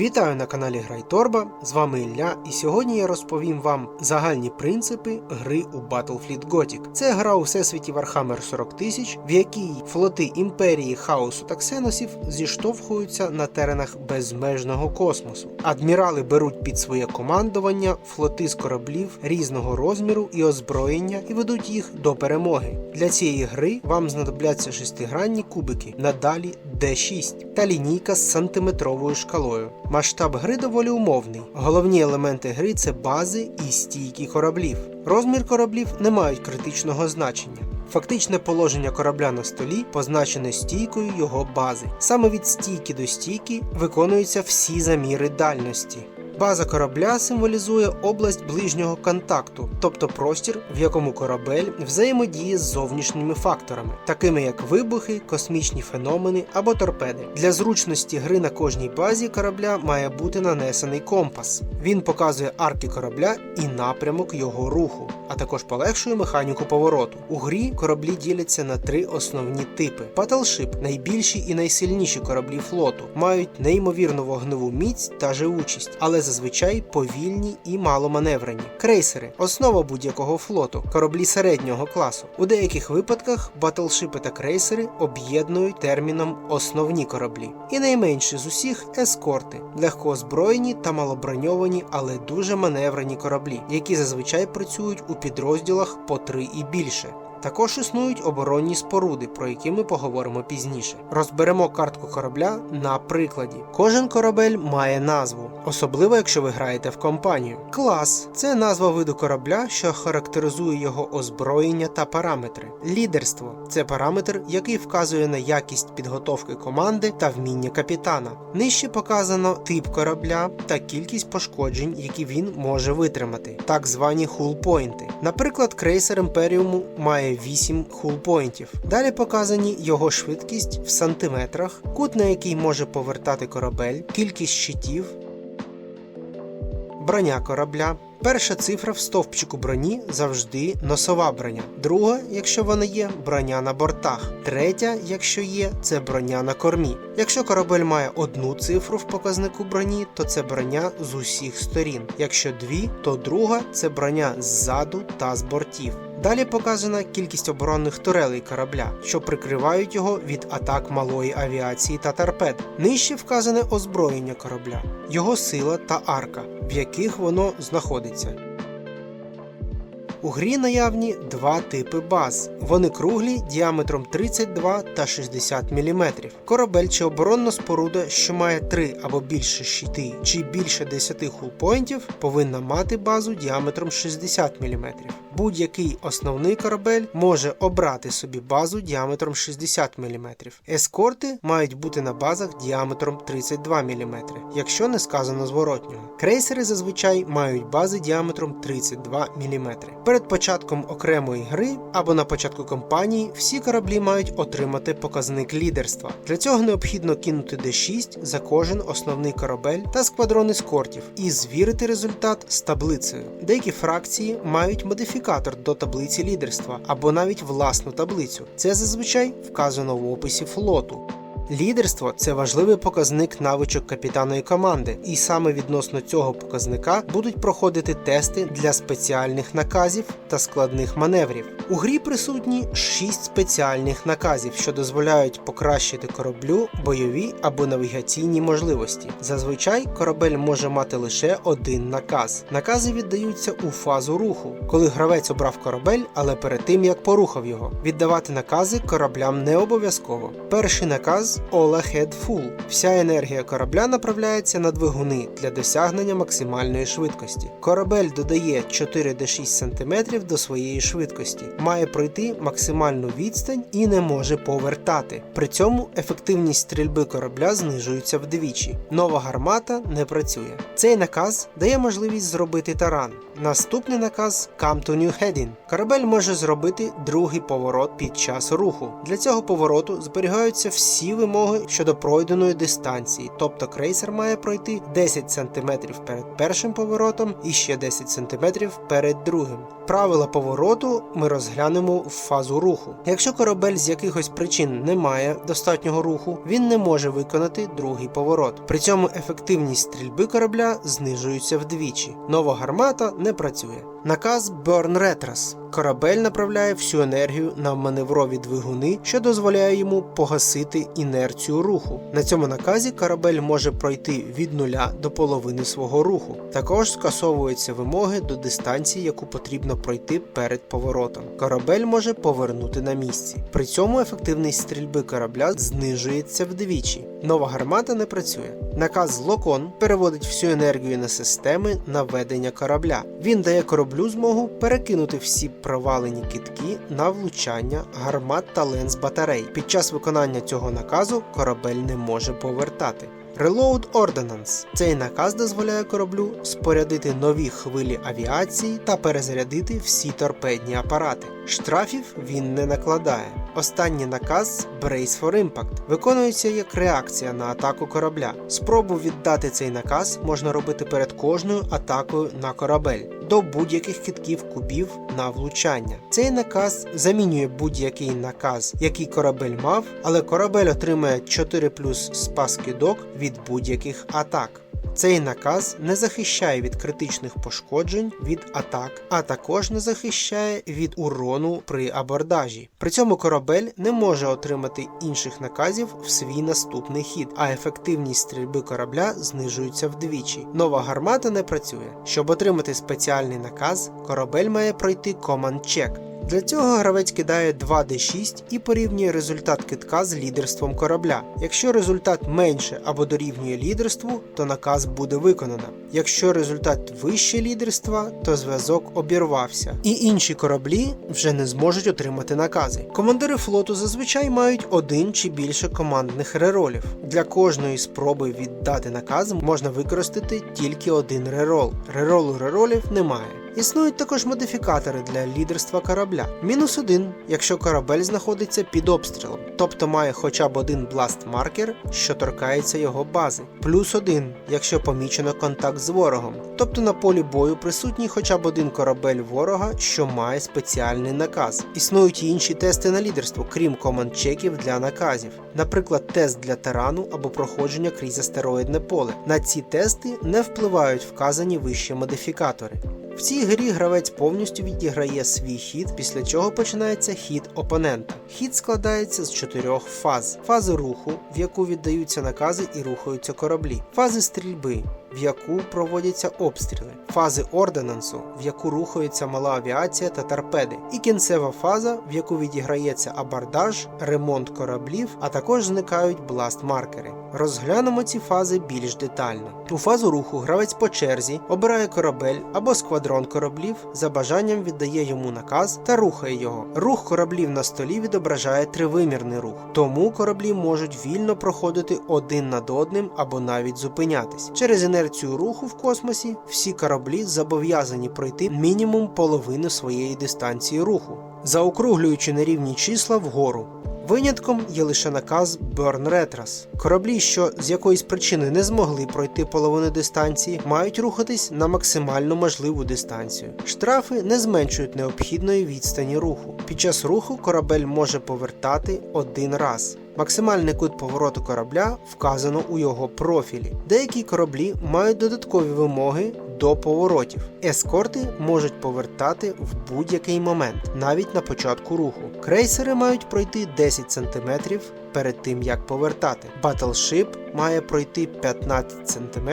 Вітаю на каналі Грайторба. З вами Ілля, і сьогодні я розповім вам загальні принципи гри у Battlefleet Gothic. Це гра у всесвіті Warhammer 40 тисяч, в якій флоти імперії хаосу та ксеносів зіштовхуються на теренах безмежного космосу. Адмірали беруть під своє командування флоти з кораблів різного розміру і озброєння і ведуть їх до перемоги. Для цієї гри вам знадобляться шестигранні кубики, надалі D6 та лінійка з сантиметровою шкалою. Масштаб гри доволі умовний. Головні елементи гри це бази і стійки кораблів. Розмір кораблів не мають критичного значення. Фактичне положення корабля на столі позначене стійкою його бази. Саме від стійки до стійки виконуються всі заміри дальності. База корабля символізує область ближнього контакту, тобто простір, в якому корабель взаємодіє з зовнішніми факторами, такими як вибухи, космічні феномени або торпеди. Для зручності гри на кожній базі корабля має бути нанесений компас. Він показує арки корабля і напрямок його руху, а також полегшує механіку повороту. У грі кораблі діляться на три основні типи: Battleship – найбільші і найсильніші кораблі флоту, мають неймовірну вогневу міць та живучість, але зазвичай повільні і маломаневрені. Крейсери основа будь-якого флоту, кораблі середнього класу. У деяких випадках батлшипи та крейсери об'єднують терміном основні кораблі. І найменші з усіх ескорти, легко озброєні та малоброньовані, але дуже маневрені кораблі, які зазвичай працюють у підрозділах по три і більше. Також існують оборонні споруди, про які ми поговоримо пізніше. Розберемо картку корабля на прикладі. Кожен корабель має назву, особливо якщо ви граєте в компанію. Клас це назва виду корабля, що характеризує його озброєння та параметри. Лідерство це параметр, який вказує на якість підготовки команди та вміння капітана. Нижче показано тип корабля та кількість пошкоджень, які він може витримати, так звані хулпойнти. Наприклад, крейсер Імперіуму має 8 хулпоінтів. Далі показані його швидкість в сантиметрах, кут на який може повертати корабель, кількість щитів, броня корабля. Перша цифра в стовпчику броні завжди носова броня. Друга, якщо вона є, броня на бортах. Третя, якщо є, це броня на кормі. Якщо корабель має одну цифру в показнику броні, то це броня з усіх сторін. Якщо дві, то друга це броня ззаду та з бортів. Далі показана кількість оборонних турелей корабля, що прикривають його від атак малої авіації та торпед. Нижче вказане озброєння корабля, його сила та арка, в яких воно знаходиться. etse. У грі наявні два типи баз. Вони круглі діаметром 32 та 60 мм. Корабель чи оборонна споруда, що має 3 або більше щити, чи більше 10 хулпоінтів, повинна мати базу діаметром 60 мм. Будь-який основний корабель може обрати собі базу діаметром 60 мм. Ескорти мають бути на базах діаметром 32 мм, якщо не сказано зворотнього. Крейсери зазвичай мають бази діаметром 32 мм. Перед початком окремої гри або на початку кампанії всі кораблі мають отримати показник лідерства. Для цього необхідно кинути D6 за кожен основний корабель та сквадрон ескортів і звірити результат з таблицею. Деякі фракції мають модифікатор до таблиці лідерства або навіть власну таблицю. Це зазвичай вказано в описі флоту. Лідерство це важливий показник навичок капітана і команди, і саме відносно цього показника будуть проходити тести для спеціальних наказів та складних маневрів. У грі присутні 6 спеціальних наказів, що дозволяють покращити кораблю бойові або навігаційні можливості. Зазвичай корабель може мати лише один наказ. Накази віддаються у фазу руху, коли гравець обрав корабель, але перед тим як порухав його. Віддавати накази кораблям не обов'язково. Перший наказ All Ahead Full. Вся енергія корабля направляється на двигуни для досягнення максимальної швидкості. Корабель додає 4-6 см до своєї швидкості, має пройти максимальну відстань і не може повертати. При цьому ефективність стрільби корабля знижується вдвічі. Нова гармата не працює. Цей наказ дає можливість зробити таран. Наступний наказ Come to New Heading. Корабель може зробити другий поворот під час руху. Для цього повороту зберігаються всі вимоги вимоги щодо пройденої дистанції, тобто крейсер має пройти 10 см перед першим поворотом і ще 10 см перед другим. Правила повороту ми розглянемо в фазу руху. Якщо корабель з якихось причин не має достатнього руху, він не може виконати другий поворот. При цьому ефективність стрільби корабля знижується вдвічі. Нова гармата не працює. Наказ Burn Retros. Корабель направляє всю енергію на маневрові двигуни, що дозволяє йому погасити інерцію руху. На цьому наказі корабель може пройти від нуля до половини свого руху. Також скасовуються вимоги до дистанції, яку потрібно пройти перед поворотом. Корабель може повернути на місці. При цьому ефективність стрільби корабля знижується вдвічі. Нова гармата не працює. Наказ Локон переводить всю енергію на системи наведення корабля. Він дає кораблю змогу перекинути всі провалені китки на влучання гармат та ленз батарей. Під час виконання цього наказу корабель не може повертати. Reload Ordnance. Цей наказ дозволяє кораблю спорядити нові хвилі авіації та перезарядити всі торпедні апарати. Штрафів він не накладає. Останній наказ Brace for Impact виконується як реакція на атаку корабля. Спробу віддати цей наказ можна робити перед кожною атакою на корабель до будь-яких китків кубів на влучання. Цей наказ замінює будь-який наказ, який корабель мав, але корабель отримає 4 плюс спас кидок від будь-яких атак. Цей наказ не захищає від критичних пошкоджень від атак, а також не захищає від урону при абордажі. При цьому корабель не може отримати інших наказів в свій наступний хід, а ефективність стрільби корабля знижується вдвічі. Нова гармата не працює. Щоб отримати спеціальний наказ, корабель має пройти Command Check. Для цього гравець кидає 2d6 і порівнює результат китка з лідерством корабля. Якщо результат менше або дорівнює лідерству, то наказ буде виконано. Якщо результат вище лідерства, то зв'язок обірвався, і інші кораблі вже не зможуть отримати накази. Командири флоту зазвичай мають один чи більше командних реролів. Для кожної спроби віддати наказ можна використати тільки один рерол. Реролу реролів немає. Існують також модифікатори для лідерства корабля. Мінус один, якщо корабель знаходиться під обстрілом, тобто має хоча б один бласт-маркер, що торкається його бази. Плюс один, якщо помічено контакт з ворогом, тобто на полі бою присутній хоча б один корабель ворога, що має спеціальний наказ. Існують і інші тести на лідерство, крім команд-чеків для наказів, наприклад, тест для тарану або проходження крізь астероїдне поле. На ці тести не впливають вказані вище модифікатори. В цій грі гравець повністю відіграє свій хід, після чого починається хід опонента. Хід складається з чотирьох фаз: фази руху, в яку віддаються накази і рухаються кораблі, фази стрільби. В яку проводяться обстріли, фази орденансу, в яку рухається мала авіація та торпеди, і кінцева фаза, в яку відіграється абордаж, ремонт кораблів, а також зникають бласт-маркери. Розглянемо ці фази більш детально. У фазу руху гравець по черзі обирає корабель або сквадрон кораблів, за бажанням віддає йому наказ та рухає його. Рух кораблів на столі відображає тривимірний рух, тому кораблі можуть вільно проходити один над одним або навіть зупинятись. Через інерцію руху в космосі всі кораблі зобов'язані пройти мінімум половину своєї дистанції руху, заокруглюючи нерівні числа вгору. Винятком є лише наказ Burn Retros. Кораблі, що з якоїсь причини не змогли пройти половину дистанції, мають рухатись на максимально можливу дистанцію. Штрафи не зменшують необхідної відстані руху. Під час руху корабель може повертати один раз. Максимальний кут повороту корабля вказано у його профілі. Деякі кораблі мають додаткові вимоги до поворотів. Ескорти можуть повертати в будь-який момент, навіть на початку руху. Крейсери мають пройти 10 см перед тим як повертати. Battleship має пройти 15 см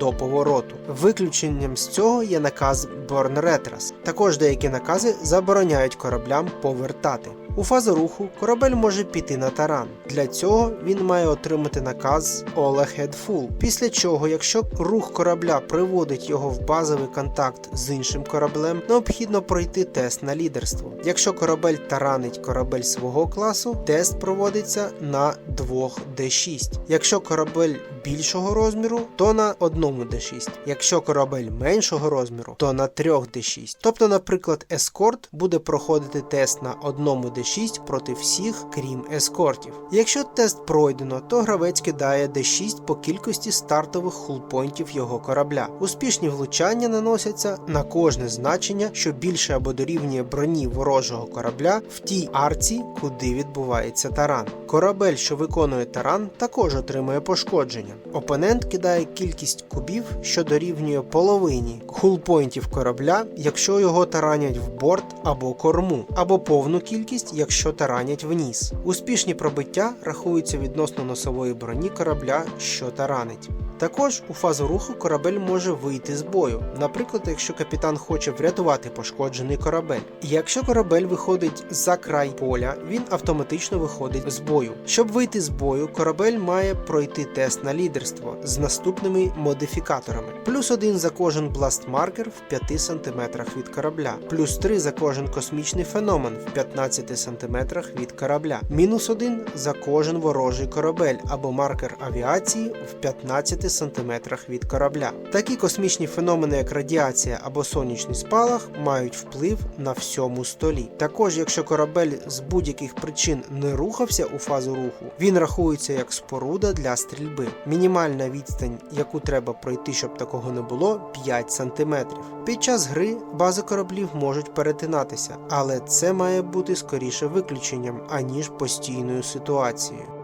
до повороту. Виключенням з цього є наказ Retros. Також деякі накази забороняють кораблям повертати. У фазу руху корабель може піти на таран. Для цього він має отримати наказ All Ahead. Після чого, якщо рух корабля приводить його в базовий контакт з іншим кораблем, необхідно пройти тест на лідерство. Якщо корабель таранить корабель свого класу, тест проводиться на 2D6. Якщо корабель більшого розміру, то на 1D6. Якщо корабель меншого розміру, то на 3D6. Тобто, наприклад, ескорт буде проходити тест на 1D6 D6 проти всіх, крім ескортів. Якщо тест пройдено, то гравець кидає D6 по кількості стартових хулпойнтів його корабля. Успішні влучання наносяться на кожне значення, що більше або дорівнює броні ворожого корабля в тій арці, куди відбувається таран. Корабель, що виконує таран, також отримує пошкодження. Опонент кидає кількість кубів, що дорівнює половині хулпойнтів корабля, якщо його таранять в борт або корму, або повну кількість, якщо таранять вниз. Успішні пробиття рахуються відносно носової броні корабля, що таранить. Також у фазу руху корабель може вийти з бою, наприклад, якщо капітан хоче врятувати пошкоджений корабель. Якщо корабель виходить за край поля, він автоматично виходить з бою. Щоб вийти з бою, корабель має пройти тест на лідерство з наступними модифікаторами: плюс один за кожен бластмаркер в 5 см від корабля, плюс 3 за кожен космічний феномен в 15 см від корабля, мінус 1 за кожен ворожий корабель або маркер авіації в 15 см від корабля. Такі космічні феномени, як радіація або сонячний спалах, мають вплив на всьому столі. Також, якщо корабель з будь-яких причин не рухався у фазу руху, він рахується як споруда для стрільби. Мінімальна відстань, яку треба пройти, щоб такого не було, 5 см. Під час гри бази кораблів можуть перетинатися, але це має бути скоріше виключенням, аніж постійною ситуацією.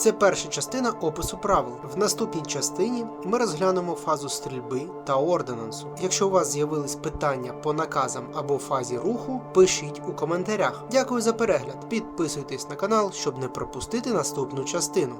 Це перша частина опису правил. В наступній частині ми розглянемо фазу стрільби та ордонансу. Якщо у вас з'явились питання по наказам або фазі руху, пишіть у коментарях. Дякую за перегляд. Підписуйтесь на канал, щоб не пропустити наступну частину.